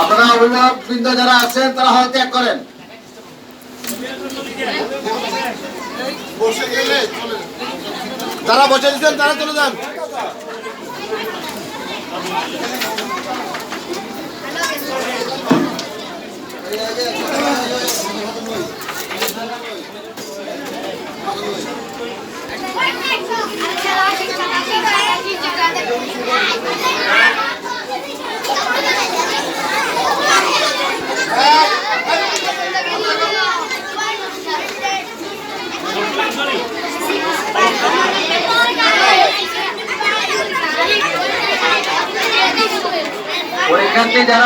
আপনারা অভিভাবক বৃন্দ যারা আছেন তারা হল ত্যাগ করেন। বসে গেলে বসে দিচ্ছেন তারা চলে যান। পরীক্ষার্থী যারা